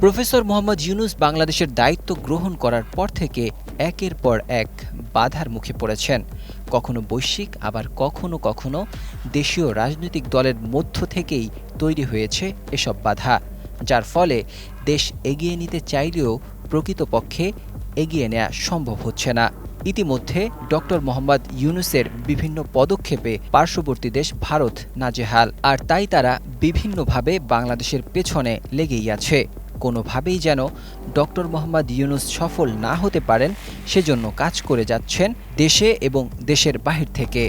Professor Mohammad Yunus বাংলাদেশের দায়িত্ব গ্রহণ করার পর থেকে একের পর এক বাধার মুখে পড়েছেন। কখনো বৈশ্বিক, আবার কখনো কখনো দেশীয় রাজনৈতিক দলের মধ্য থেকেই তৈরি হয়েছে এসব বাধা, যার ফলে দেশ এগিয়ে নিতে চাইলেও প্রকৃতপক্ষে এগিয়ে নেওয়া সম্ভব হচ্ছে না। ইতিমধ্যে ডক্টর মোহাম্মদ ইউনুসের বিভিন্ন পদক্ষেপে পার্শ্ববর্তী দেশ ভারত নাজেহাল, আর তাই তারা বিভিন্নভাবে বাংলাদেশের পেছনে লেগেই আছে। কোনোভাবেই যেন ডক্টর মোহাম্মদ ইউনুস সফল না হতে পারেন, সেজন্য কাজ করে যাচ্ছেন দেশে এবং দেশের বাহির থেকে।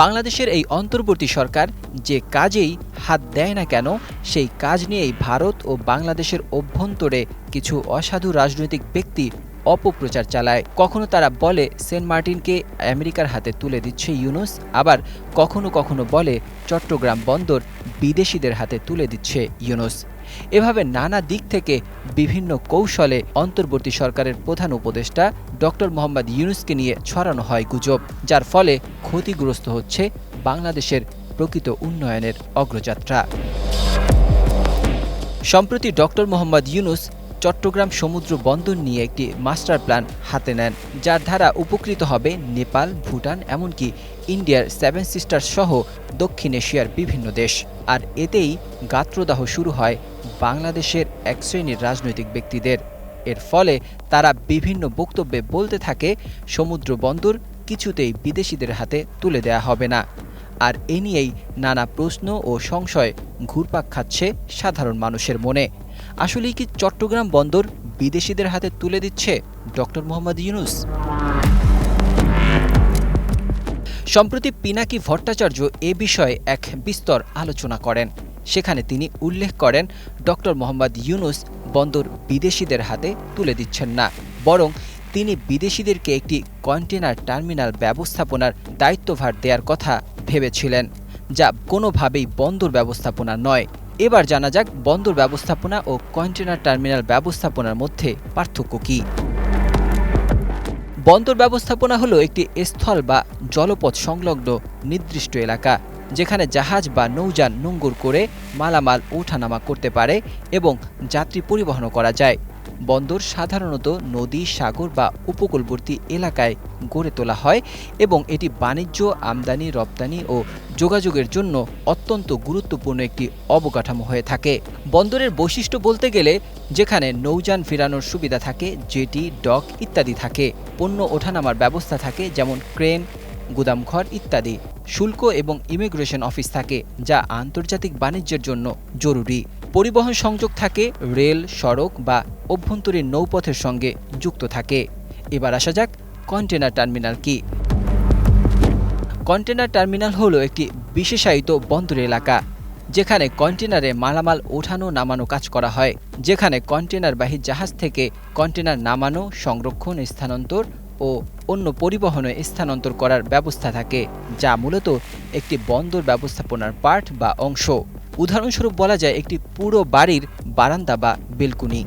বাংলাদেশের এই অন্তর্বর্তী সরকার যে কাজেই হাত দেয় না কেন, সেই কাজ নিয়েই ভারত ও বাংলাদেশের অভ্যন্তরে কিছু অসাধু রাজনৈতিক ব্যক্তি অপপ্রচার চালায়। কখনো তারা বলে, সেন্ট মার্টিনকে আমেরিকার হাতে তুলে দিচ্ছে ইউনুস, আবার কখনো কখনো বলে, চট্টগ্রাম বন্দর বিদেশিদের হাতে তুলে দিচ্ছে ইউনুস। এভাবে নানা দিক থেকে বিভিন্ন কৌশলে অন্তর্বর্তী সরকারের প্রধান উপদেষ্টা ডক্টর মোহাম্মদ ইউনুসকে নিয়ে ছড়ানো হয় গুজব, যার ফলে ক্ষতিগ্রস্ত হচ্ছে বাংলাদেশের প্রকৃত উন্নয়নের অগ্রযাত্রা। সম্প্রতি ডক্টর মোহাম্মদ ইউনুস চট্টগ্রাম সমুদ্র বন্দর নিয়ে একটি মাস্টার প্ল্যান হাতে নেন, যার দ্বারা উপকৃত হবে নেপাল, ভুটান, এমনকি ইন্ডিয়ার সেভেন সিস্টার সহ দক্ষিণ এশিয়ার বিভিন্ন দেশ। আর এতেই গাত্রদাহ শুরু হয় বাংলাদেশের এক শ্রেণির রাজনৈতিক ব্যক্তিদের। এর ফলে তারা বিভিন্ন বক্তব্যে বলতে থাকে, সমুদ্র বন্দর কিছুতেই বিদেশিদের হাতে তুলে দেয়া হবে না। আর এ নিয়েই নানা প্রশ্ন ও সংশয় ঘুরপাক খাচ্ছে সাধারণ মানুষের মনে। আসলেই কি চট্টগ্রাম বন্দর বিদেশিদের হাতে তুলে দিচ্ছে ডক্টর মোহাম্মদ ইউনুস? সম্প্রতি পিনাকি ভট্টাচার্য এ বিষয়ে এক বিস্তর আলোচনা করেন। সেখানে তিনি উল্লেখ করেন, ডক্টর মোহাম্মদ ইউনুস বন্দর বিদেশিদের হাতে তুলে দিচ্ছেন না, বরং তিনি বিদেশিদেরকে একটি কন্টেনার টার্মিনাল ব্যবস্থাপনার দায়িত্বভার দেওয়ার কথা ভেবেছিলেন, যা কোনোভাবেই বন্দর ব্যবস্থাপনা নয়। এবার জানা যাক বন্দর ব্যবস্থাপনা ও কন্টেনার টার্মিনাল ব্যবস্থাপনার মধ্যে পার্থক্য কী। বন্দর ব্যবস্থাপনা হলো একটি স্থল বা জলপথ সংলগ্ন নির্দিষ্ট এলাকা, যেখানে জাহাজ বা নৌযান নোঙ্গর করে মালামাল ওঠানামা করতে পারে এবং যাত্রী পরিবহনও করা যায়। বন্দর সাধারণত নদী, সাগর বা উপকূলবর্তী এলাকায় গড়ে তোলা হয় এবং এটি বাণিজ্য, আমদানি, রপ্তানি ও যোগাযোগের জন্য অত্যন্ত গুরুত্বপূর্ণ একটি অবকাঠামো হয়ে থাকে। বন্দরের বৈশিষ্ট্য বলতে গেলে, যেখানে নৌযান ফেরানোর সুবিধা থাকে, জেটি, ডক ইত্যাদি থাকে, পণ্য ওঠানামার ব্যবস্থা থাকে, যেমন ক্রেন, গুদামঘর ইত্যাদি। শুল্ক এবং ইমিগ্রেশন অফিস থাকে, যা আন্তর্জাতিক বাণিজ্যের জন্য জরুরি। পরিবহন সংযোগ থাকে, রেল, সড়ক বা অভ্যন্তরীণ নৌপথের সঙ্গে যুক্ত থাকে। এবার আসা যাক কন্টেনার টার্মিনাল কি। কন্টেনার টার্মিনাল হলো একটি বিশেষায়িত বন্দর এলাকা, যেখানে কন্টেনারে মালামাল ওঠানো নামানো কাজ করা হয়, যেখানে কন্টেনারবাহী জাহাজ থেকে কন্টেনার নামানো, সংরক্ষণ, স্থানান্তর ও অন্য পরিবহনে স্থানান্তর করার ব্যবস্থা থাকে, যা মূলত একটি বন্দর ব্যবস্থাপনার পার্ট বা অংশ। উদাহরণস্বরূপ বলা যায় একটি পুরো বাড়ির বারান্দা বা বেলকুনি।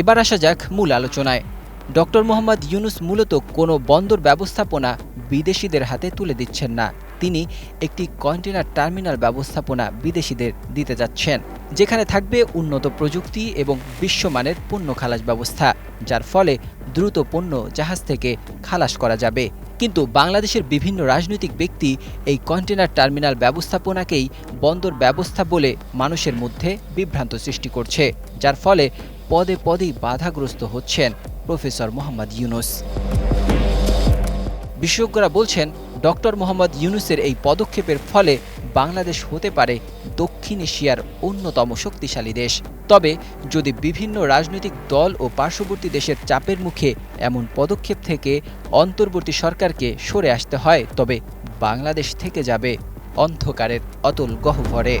এবার আসা যাক মূল আলোচনায়। ডক্টর মোহাম্মদ ইউনুস মূলত কোনো বন্দর ব্যবস্থাপনা বিদেশিদের হাতে তুলে দিচ্ছেন না। তিনি একটি কন্টেনার টার্মিনাল ব্যবস্থাপনা বিদেশিদের দিতে যাচ্ছেন, যেখানে থাকবে উন্নত প্রযুক্তি এবং বিশ্বমানের পণ্য খালাস ব্যবস্থা, যার ফলে দ্রুত পণ্য জাহাজ থেকে খালাস করা যাবে। কিন্তু বাংলাদেশের বিভিন্ন রাজনৈতিক ব্যক্তি এই কন্টেনার টার্মিনাল ব্যবস্থাপনাকেই বন্দর ব্যবস্থা বলে মানুষের মধ্যে বিভ্রান্ত সৃষ্টি করছে, যার ফলে পদে পদেই বাধাগ্রস্ত হচ্ছেন প্রফেসর মোহাম্মদ ইউনুস। বিশেষজ্ঞরা বলছেন, ডক্টর মোহাম্মদ ইউনুসের এই পদক্ষেপের ফলে বাংলাদেশ হতে পারে দক্ষিণ এশিয়ার অন্যতম শক্তিশালী দেশ। তবে যদি বিভিন্ন রাজনৈতিক দল ও পার্শ্ববর্তী দেশের চাপের মুখে এমন পদক্ষেপ থেকে অন্তর্বর্তী সরকারকে সরে আসতে হয়, তবে বাংলাদেশ থেকে যাবে অন্ধকারের অতল গহ্বরে।